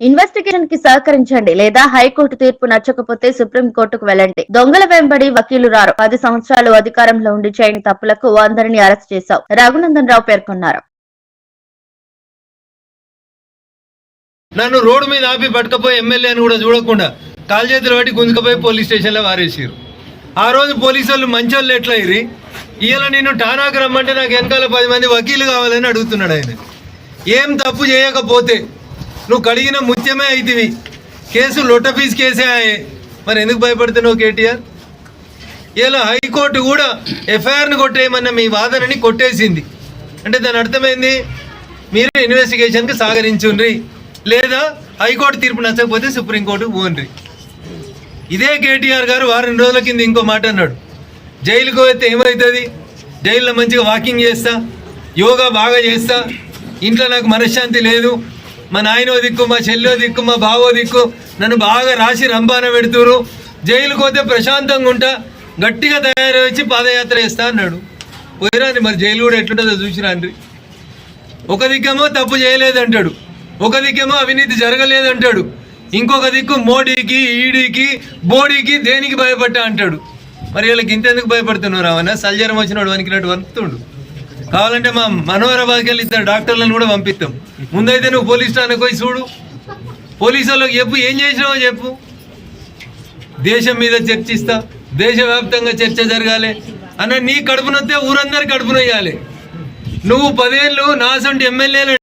ఇన్వెస్టిగేషన్కి సహకరించండి లేదా హైకోర్టు తీర్పు నచ్చకపోతే సుప్రీంకోర్టుకు వెళ్ళండి. దొంగల వెంబడి వకీలు రారు. పది సంవత్సరాలు అధికారంలో ఉండి చేయని తప్పులకు అందరినీ అరెస్ట్ చేశావు. రఘునందన్ రావు పేర్కొన్నారు. నన్ను రోడ్డు మీద ఆపి పట్టుకపోయి ఎమ్మెల్యే అని కూడా చూడకుండా కాలు చేతులు పట్టి గుంజుకపోయి పోలీస్ స్టేషన్లో వారేసారు ఆ రోజు పోలీసు వాళ్ళు మంచోళ్ళు ఎట్లా ఇరి ఇవాళ నేను ఠానాకు రమ్మంటే నాకు వెనకాల పది మంది వకీలు కావాలని అడుగుతున్నాడు ఆయన. ఏం తప్పు చేయకపోతే నువ్వు కడిగిన ముత్యమే అవుతుంది కేసు లొట్ట కేసే ఆయే. మరి ఎందుకు భయపడుతున్నావు కేటీఆర్? ఇలా హైకోర్టు కూడా ఎఫ్ఐఆర్ని కొట్టేయమన్న మీ వాదనని కొట్టేసింది. అంటే దాని అర్థమైంది? మీరు ఇన్వెస్టిగేషన్కి సహకరించుండ్రి. లేదా హైకోర్టు తీర్పు నచ్చకపోతే సుప్రీంకోర్టు పోండ్రి. ఇదే కేటీఆర్ గారు వారం రోజుల కింద ఇంకో మాట అన్నాడు. జైలుకు పోతే ఏమవుతుంది జైల్లో మంచిగా వాకింగ్ చేస్తా యోగా బాగా చేస్తా. ఇంట్లో నాకు మనశ్శాంతి లేదు. మా నాయనో దిక్కు మా చెల్లో దిక్కు మా బావో దిక్కు నన్ను బాగా రాసి రంపాన పెడుతురు. జైలుకు పోతే ప్రశాంతంగా ఉంటా గట్టిగా తయారు వచ్చి పాదయాత్ర చేస్తా అన్నాడు. పోయిరాని మరి జైలు కూడా ఎట్లుంటుందో చూసిరాండ్రి. ఒక దిక్కేమో తప్పు చేయలేదంటాడు. ఒక దిక్కేమో అవినీతి జరగలేదంటాడు. ఇంకొక దిక్కు మోడీకి ఈడీకి బోడీకి దేనికి భయపడ్డా అంటాడు. మరి వీళ్ళకి ఇంతెందుకు భయపడుతున్నారు అవన్న సల్జరం వచ్చినాడు వణికినట్టు వణుకుతుండు. కావాలంటే మా మనోహరాబాద్కి వెళ్ళి ఇద్దరు డాక్టర్లను కూడా పంపిస్తాం. ముందైతే నువ్వు పోలీస్ స్టానికి పోయి చూడు. పోలీసు వాళ్ళకి చెప్పు ఏం చేసినావో చెప్పు. దేశం మీద చర్చిస్తా దేశవ్యాప్తంగా చర్చ జరగాలి అన్న నీ కడుపునొస్తే ఊరందరి కడుపునొయ్యాలి నువ్వు పదేళ్ళు నాసంటి ఎమ్మెల్యేలు